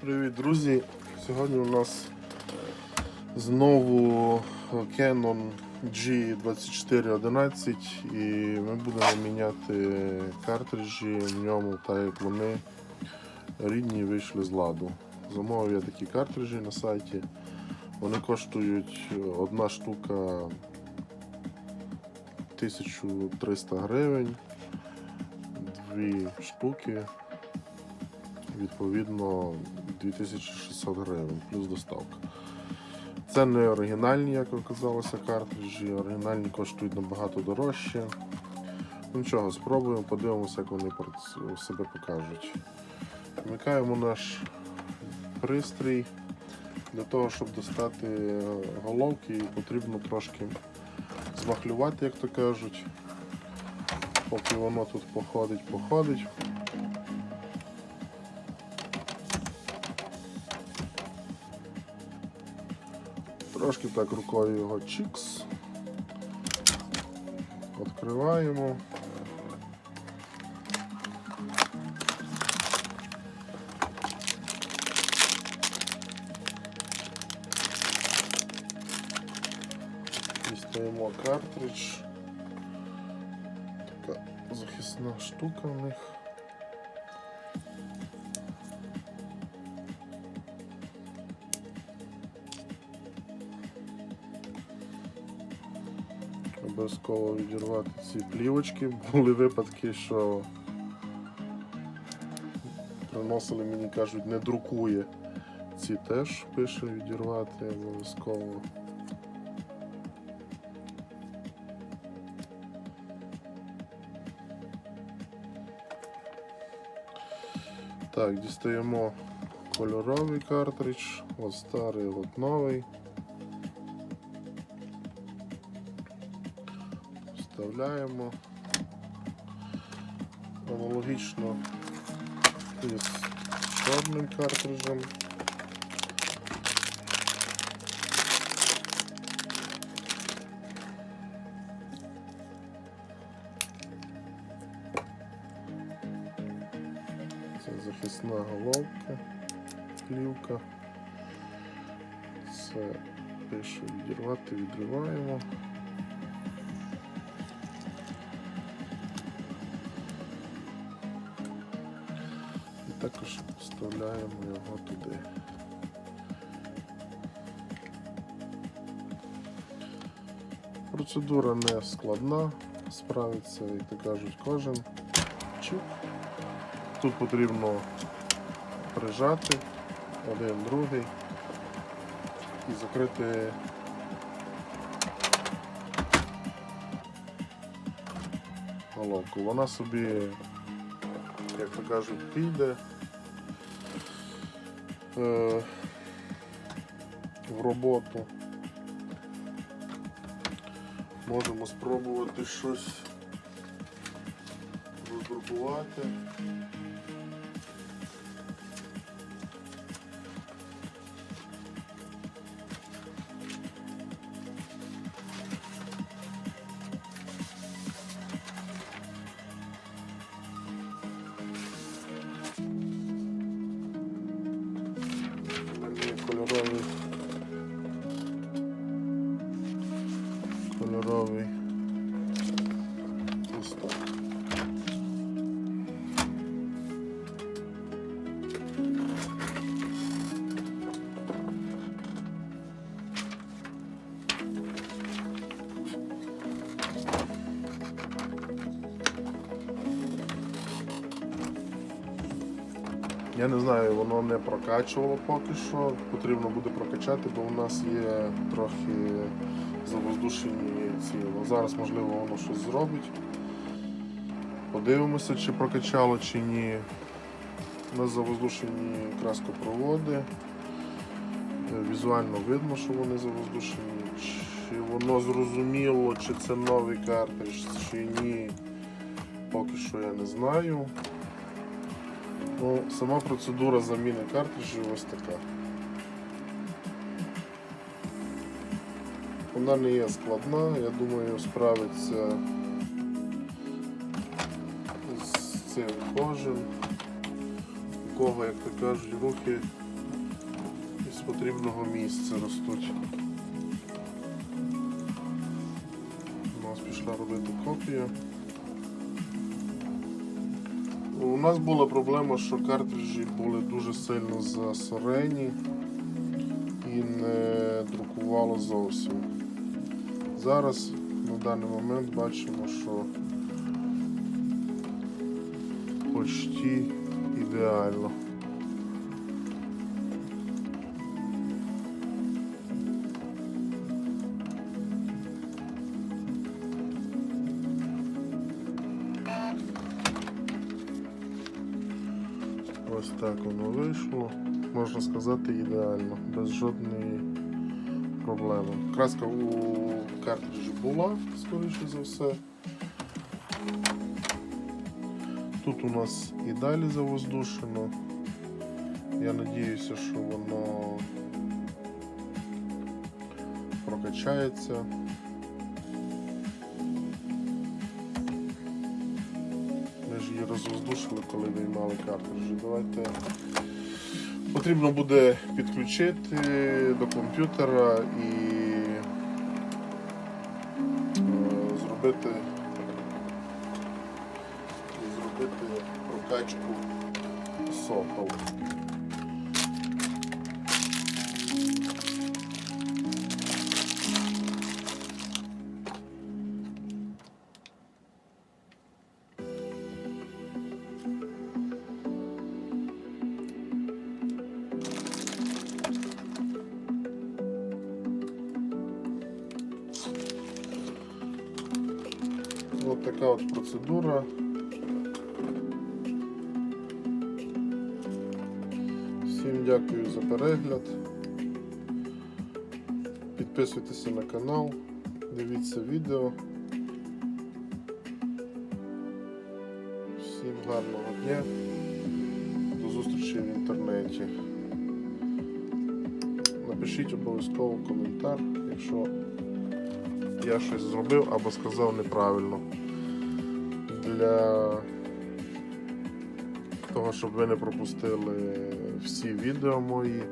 Привіт, друзі! Сьогодні у нас знову Canon G2411 і ми будемо міняти картриджі в ньому, так як вони рідні вийшли з ладу. Замовив я такі картриджі на сайті. Вони коштують одна штука 1300 гривень, дві штуки відповідно 2600 гривень плюс доставка. Це не оригінальні, як оказалося, картриджі. Оригінальні коштують набагато дорожче. Ну нічого, спробуємо, подивимося, як вони себе покажуть. Вмикаємо наш пристрій. Для того, щоб достати головки, потрібно трошки змахлювати, як то кажуть. Поки воно тут походить, походить. Трошки так рукою його чікс. Відкриваємо. Дістаємо картридж. Така захисна штука в них. Обов'язково відірвати ці плівочки. Були випадки, що приносили мені, кажуть, не друкує. Ці теж пише відірвати обов'язково. Так, дістаємо кольоровий картридж, от старий, от новий. Вставляємо. Аналогічно із чорним картриджем. Це захисна головка, плівка. Це пише відірвати, відриваємо. Також вставляємо його туди. Процедура не складна, справиться, як то кажуть, кожен. Чик. Тут потрібно прижати один, другий і закрити головку. Вона собі, як то кажуть, піде в роботу. Можемо спробувати щось роздрукувати. Кольоровий Я не знаю, воно не прокачувало поки що. Потрібно буде прокачати, бо у нас є трохи завоздушені ці. Ну, зараз, можливо, воно щось зробить. Подивимося, чи прокачало, чи ні. У нас завоздушені краскопроводи. Е, Візуально видно, що вони завоздушені. Чи воно зрозуміло, чи це новий картридж, чи ні. Поки що я не знаю. Ну, сама процедура заміни картриджів ось така. Вона не є складна, я думаю, справиться з цим кожен. У кого, як то кажуть, руки з потрібного місця ростуть. У нас пішла робити копія. Нас була проблема, що картриджі були дуже сильно засорені і не друкувало зовсім. Зараз на даний момент бачимо, що почти ідеально. Ось так воно вийшло. Можна сказати ідеально, без жодної проблеми. Краска у картриджі була, скоріше за все. Тут у нас і далі завоздушено. Я надіюся, що воно прокачається. Ми розвоздушили, коли виймали картриджі. Давайте потрібно буде підключити до комп'ютера і е, зробити зробити прокачку сопел. Ось така от процедура. Всім дякую за перегляд. Підписуйтеся на канал, дивіться відео. Всім гарного дня. До зустрічі в інтернеті. Напишіть обов'язково коментар, якщо я щось зробив або сказав неправильно. Для того, щоб ви не пропустили всі відео мої,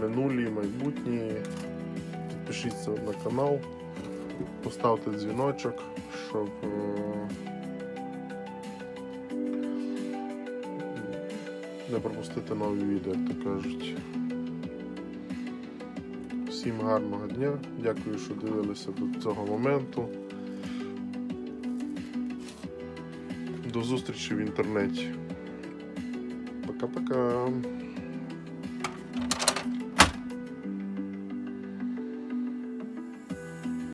минулі, майбутні. Підпишіться на канал, поставте дзвіночок, щоб е, не пропустити нові відео, як то кажуть. Всім гарного дня. Дякую, що дивилися до цього моменту. До зустрічі в інтернеті. Пока-пока.